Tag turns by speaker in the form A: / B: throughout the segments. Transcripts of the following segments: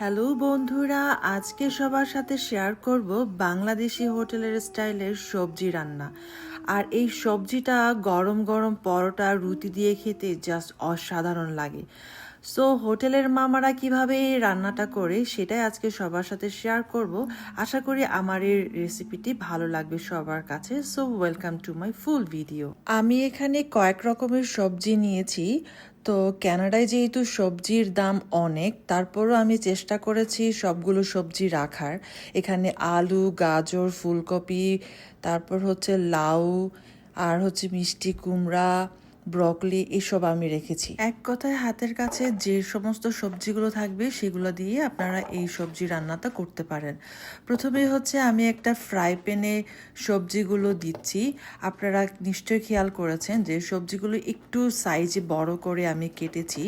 A: Hello বন্ধুরা, আজকে সবার সাথে শেয়ার করব বাংলাদেশি হোটেলের স্টাইলের সবজি রান্না। আর এই সবজিটা গরম গরম পরোটা, রুটি দিয়ে খেতে জাস্ট অসাধারণ লাগে। সো হোটেলের মামারা কীভাবে রান্নাটা করে সেটাই আজকে সবার সাথে শেয়ার করব। আশা করি আমার এই রেসিপিটি ভালো লাগবে সবার কাছে। So welcome to my full video আমি এখানে কয়েক রকমের সবজি নিয়েছি। তো ক্যানাডায় যেহেতু সবজির দাম অনেক, তারপরও আমি চেষ্টা করেছি সবগুলো সবজি রাখার। এখানে আলু, গাজর, ফুলকপি, তারপর হচ্ছে লাউ, আর হচ্ছে মিষ্টি কুমড়া ব্রকলি এসব আমি রেখেছি। এক কথায় হাতের কাছে যে সমস্ত সবজিগুলো থাকবে সেগুলো দিয়ে আপনারা এই সবজি রান্নাটা করতে পারেন। প্রথমে হচ্ছে আমি একটা ফ্রাই প্যানে সবজিগুলো দিচ্ছি। আপনারা নিশ্চয়ই খেয়াল করেছেন যে সবজিগুলো একটু সাইজে বড় করে আমি কেটেছি,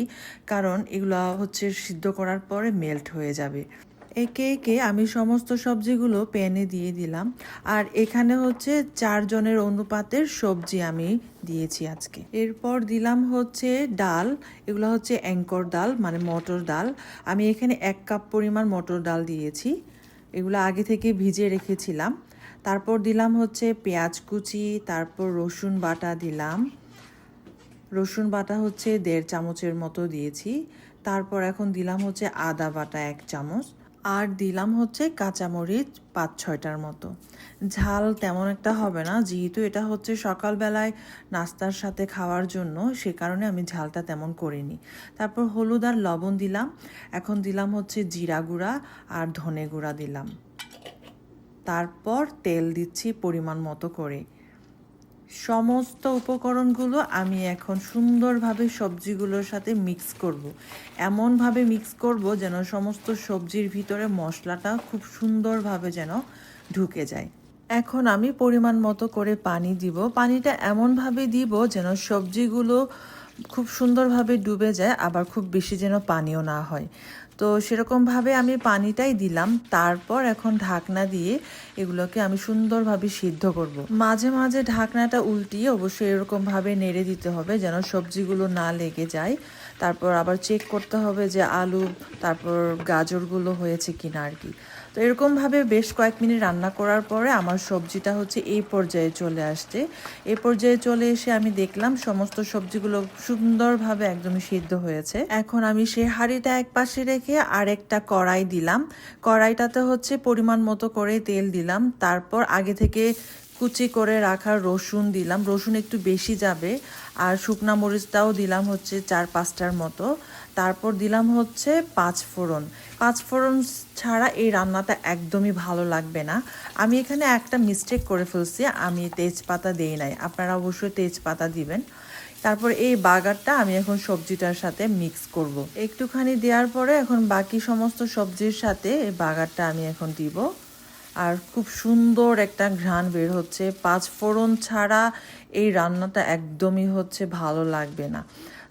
A: কারণ এগুলো হচ্ছে সিদ্ধ করার পরে মেল্ট হয়ে যাবে। একে একে আমি সমস্ত সবজিগুলো প্যানে দিয়ে দিলাম। আর এখানে হচ্ছে চারজনের অনুপাতের সবজি আমি দিয়েছি আজকে। এরপর দিলাম হচ্ছে ডাল, এগুলো হচ্ছে অ্যাঙ্কর ডাল মানে মটর ডাল। আমি এখানে এক কাপ পরিমাণ মটর ডাল দিয়েছি। এগুলো আগে থেকে ভিজে রেখেছিলাম। তারপর দিলাম হচ্ছে পেঁয়াজ কুচি, তারপর রসুন বাটা দিলাম। রসুন বাটা হচ্ছে দেড় চামচের মতো দিয়েছি। তারপর এখন দিলাম হচ্ছে আদা বাটা এক চামচ। আর দিলাম হচ্ছে কাঁচামরিচ পাঁচ ছয়টার মতো। ঝাল তেমন একটা হবে না, যেহেতু এটা হচ্ছে সকালবেলায় নাস্তার সাথে খাওয়ার জন্য, সে কারণে আমি ঝালটা তেমন করিনি। তারপর হলুদ আর লবণ দিলাম, এখন দিলাম হচ্ছে জিরা গুঁড়া আর ধনে গুঁড়া দিলাম। তারপর তেল দিচ্ছি পরিমাণ মতো করে। সমস্ত উপকরণগুলো আমি এখন সুন্দরভাবে সবজিগুলোর সাথে মিক্স করব। এমনভাবে মিক্স করব যেন সমস্ত সবজির ভিতরে মশলাটা খুব সুন্দরভাবে যেন ঢুকে যায়। এখন আমি পরিমাণ মতো করে পানি দিব। পানিটা এমনভাবে দিব যেন সবজিগুলো খুব সুন্দরভাবে ডুবে যায়, আবার খুব বেশি যেন পানিও না হয়। তো সেরকমভাবে আমি পানিটাই দিলাম। তারপর এখন ঢাকনা দিয়ে এগুলোকে আমি সুন্দরভাবে সিদ্ধ করব। মাঝে মাঝে ঢাকনাটা উল্টিয়ে অবশ্যই এরকমভাবে নেড়ে দিতে হবে যেন সবজিগুলো না লেগে যায়। তারপর আবার চেক করতে হবে যে আলু, তারপর গাজরগুলো হয়েছে কিনা আর কি। তো এরকমভাবে বেশ কয়েক মিনিট রান্না করার পরে আমার সবজিটা হচ্ছে এই পর্যায়ে চলে আসছে। এই পর্যায়ে চলে এসে আমি দেখলাম সমস্ত সবজিগুলো সুন্দরভাবে একদমই সিদ্ধ হয়েছে। এখন আমি সেই হাঁড়িটা এক পাশে রেখে আরেকটা কড়াই দিলাম। কড়াইটাতে হচ্ছে পরিমাণ মতো করে তেল দিলাম। তারপর আগে থেকে কুচি করে রাখা রসুন দিলাম। রসুন একটু বেশি যাবে। আর শুকনা মরিচটাও দিলাম হচ্ছে চার পাঁচটার মতো। তারপর দিলাম হচ্ছে পাঁচ ফোড়ন। পাঁচ ফোড়ন ছাড়া এই রান্নাটা একদমই ভালো লাগবে না। আমি এখানে একটা মিস্টেক করে ফেলছি। আমি তেজপাতা দেই নাই। আপনারা অবশ্যই তেজপাতা দিবেন। তারপর এই বাগারটা আমি এখন সবজিটার সাথে মিক্স করব। একটুখানি দেওয়ার পরে এখন বাকি সমস্ত সবজির সাথে এই বাগারটা আমি এখন দিব। আর খুব সুন্দর একটা ঘ্রাণ বের হচ্ছে। পাঁচ ফোড়ন ছাড়া এই রান্নাটা একদমই হচ্ছে ভালো লাগবে না।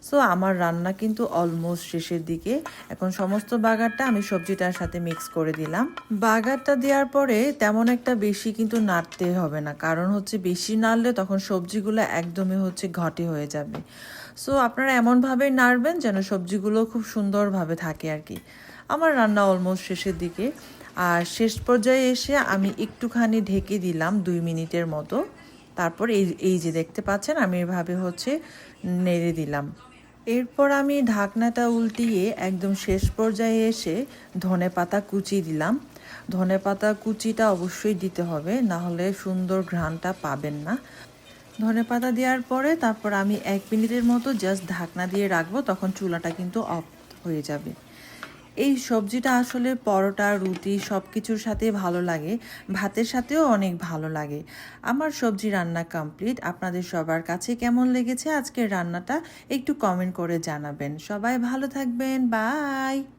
A: সো আমার রান্না কিন্তু অলমোস্ট শেষের দিকে। এখন সমস্ত বাগারটা আমি সবজিটার সাথে মিক্স করে দিলাম। বাগারটা দেওয়ার পরে তেমন একটা বেশি কিন্তু নাড়তে হবে না, কারণ হচ্ছে বেশি নাড়লে তখন সবজিগুলো একদমই হচ্ছে ঘটে হয়ে যাবে। সো আপনারা এমনভাবে নাড়বেন যেন সবজিগুলো খুব সুন্দরভাবে থাকে আর কি। আমার রান্না অলমোস্ট শেষের দিকে। আর শেষ পর্যায়ে এসে আমি একটুখানি ঢেকে দিলাম দুই মিনিটের মতো। তারপর এই এই যে দেখতে পাচ্ছেন, আমি এভাবে হচ্ছে নেড়ে দিলাম। এরপর আমি ঢাকনাটা উল্টিয়ে একদম শেষ পর্যায়ে এসে ধনে পাতা কুচি দিলাম। ধনে পাতা কুচিটা অবশ্যই দিতে হবে, না হলে সুন্দর ঘ্রাণটা পাবেন না। ধনে পাতা দেওয়ার পরে তারপর আমি এক মিনিটের মতো জাস্ট ঢাকনা দিয়ে রাখব, তখন চুলাটা কিন্তু অফ হয়ে যাবে। এই সবজিটা আসলে পরোটা, রুটি সব কিছুর সাথে ভালো লাগে। ভাতের সাথেও অনেক ভালো লাগে। আমার সবজি রান্না কমপ্লিট আপনাদের সবার কাছে কেমন লেগেছে আজকের রান্নাটা একটু কমেন্ট করে জানাবেন। সবাই ভালো থাকবেন। বাই